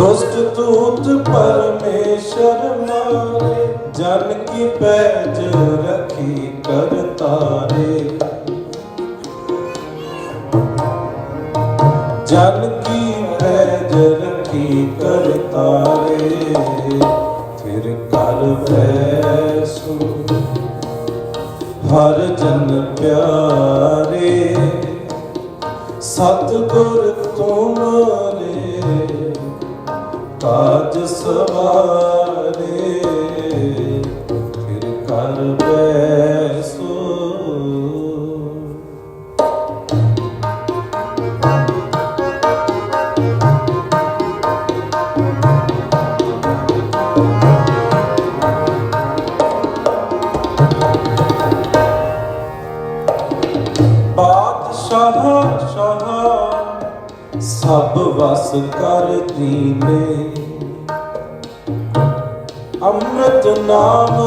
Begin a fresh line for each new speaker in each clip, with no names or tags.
ਦੁਸ਼ਟ ਦੂਤ ਪਰਮੇਸ਼ਰ ਮਾਰੇ, ਜਨ ਕੀ ਪੈਜ ਰਖੀ ਕਰਤਾਰੇ ਜਨ ਕੀ ਪੈਜ ਰਖੀ ਕਰਤਾਰੇ ਫਿਰ ਕਰ ਵੈਸੂ। ਹਰ ਜਨ ਪਿਆਰੇ, ਸਤਿਗੁਰ ਤੁਮਾਰੇ ਕਾਜ ਸਵਾਰੇ ਫਿਰ ਕਰ ਬੈਸੋ। ਬਾਦਸ਼ਾਹ ਸ਼ਾਹ ਸਭ ਵਸ ਕਰ ਦੀਨੇ ਅੰਮ੍ਰਿਤ ਨਾਮ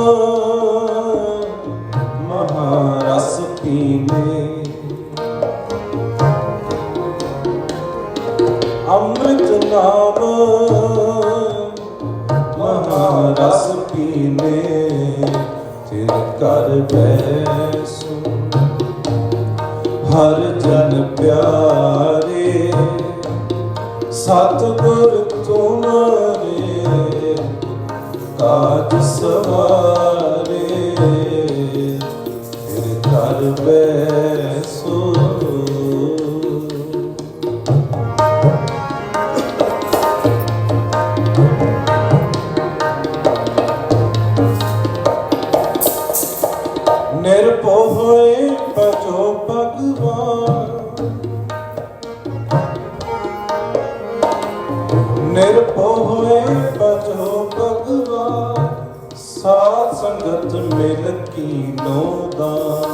ਮਹਾਰਸ ਪੀਨੇ ਅੰਮ੍ਰਿਤ ਨਾਮ ਮਹਾਰਸ ਪੀਨੇ ਤਿਰ ਕਰ ਬੈਸੋ। ਹਰ ਜਨ ਪਿਆਰੇ, ਸਤਿਗੁਰ ਤੁਮਰੇ ਕਾਜ ਸਵਾਰੇ ਫਿਰ ਕਰ ਬੈਸੋ ਨਿਰਭਉ ਹੋਏ ਭਜੋ ਭਗਵਾਨ। ਨਿਰਭਉ ਹੋਏ ਭਜੋ ਭਗਵਾਨ। ਸਾਧ ਸੰਗਤ ਮਿਲ ਕੀਨੋ ਦਾਨ